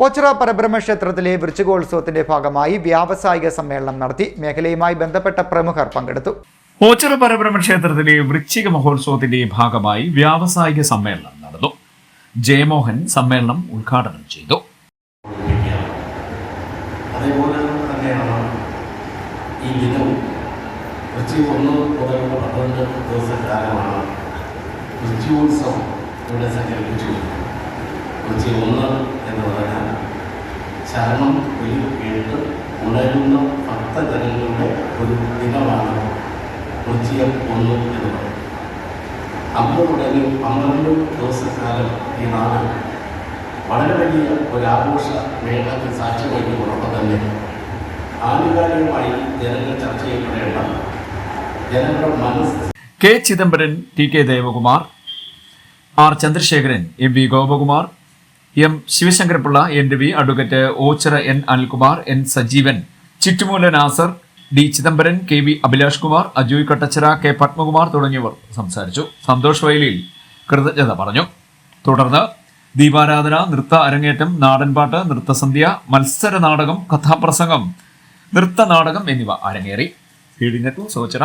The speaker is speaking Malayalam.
ഓച്ചിറ പരബ്രഹ്മ ക്ഷേത്രത്തിലെ വൃശ്ചികോത്സവത്തിന്റെ ഭാഗമായി വ്യാവസായിക സമ്മേളനം നടത്തി മേഖലയുമായി ബന്ധപ്പെട്ട പ്രമുഖർ പങ്കെടുത്തു. ഓച്ചിറ പരബ്രഹ്മ ക്ഷേത്രത്തിലെ വൃശ്ചിക മഹോത്സവത്തിന്റെ ഭാഗമായി വ്യാവസായിക സമ്മേളനം നടന്നു. ജയമോഹൻ സമ്മേളനം ഉദ്ഘാടനം ചെയ്തു. അതേപോലെ തന്നെയാണ് ഈ ദിനവും ഒന്ന് മുതൽ പന്ത്രണ്ട് ദിവസക്കാലമാണ് കൊച്ചിയോത്സവം ഇവിടെ സംഘടിപ്പിച്ചു കൊച്ചി ഒന്ന് ശരണം ഒരു കേട്ട് ഉണരുന്ന ഭക്തജനങ്ങളുടെ ഒരു ദിനമാണ് കൊച്ചിയം ഒന്ന് എന്ന് പറയുന്നത്. അന്ന് തുടങ്ങി പന്ത്രണ്ട് ദിവസക്കാലം ഈ നാട് വളരെ വലിയ ഒരു ആഘോഷ മേളയ്ക്ക് സാക്ഷ്യം വഹിക്കുന്നതോടൊപ്പം തന്നെ ആനുകാലികമായി ജനങ്ങൾ ചർച്ച ചെയ്യപ്പെടേണ്ട ജനങ്ങളുടെ മനസ്സ് K Chidambaran T K Devakumar R Chandrasekharan M V Gopakumar M Sivasankarapillai N Ravi advocate Ochira N Anilkumar N Sajeevan Chittumoola Nasar D Chidambaran K V Abhilash Kumar Ajoy Kattachira K Padmakumar തുടങ്ങിയവർ സംസാരിച്ചു. സന്തോഷ് വയലിൽ കൃതജ്ഞത പറഞ്ഞു. തുടർന്ന് ദീപാരാധന നൃത്ത അരങ്ങേറ്റം നാടൻപാട്ട് നൃത്തസന്ധ്യ മത്സര നാടകം കഥാപ്രസംഗം നൃത്ത നാടകം എന്നിവ അരങ്ങേറി. സോച്ചിറ